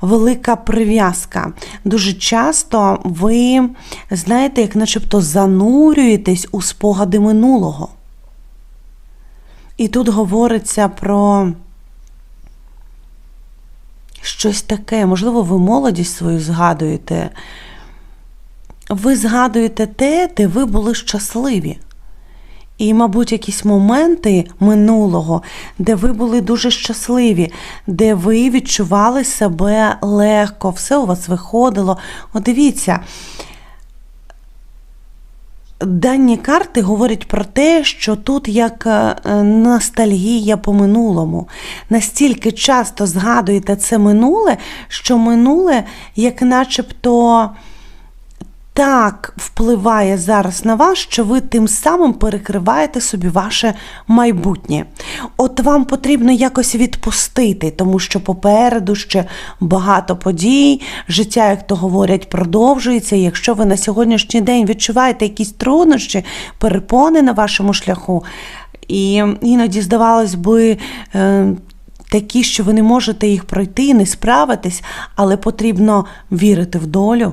велика прив'язка. Дуже часто ви, знаєте, як начебто занурюєтесь у спогади минулого. І тут говориться про щось таке, можливо, ви молодість свою згадуєте. Ви згадуєте те, де ви були щасливі. І, мабуть, якісь моменти минулого, де ви були дуже щасливі, де ви відчували себе легко, все у вас виходило. От дивіться, дані карти говорять про те, що тут як е, ностальгія по минулому. Настільки часто згадуєте це минуле, що минуле, як начебто так впливає зараз на вас, що ви тим самим перекриваєте собі ваше майбутнє. От вам потрібно якось відпустити, тому що попереду ще багато подій, життя, як то говорять, продовжується. Якщо ви на сьогоднішній день відчуваєте якісь труднощі, перепони на вашому шляху, і іноді, здавалось би, е, такі, що ви не можете їх пройти, не справитись, але потрібно вірити в долю,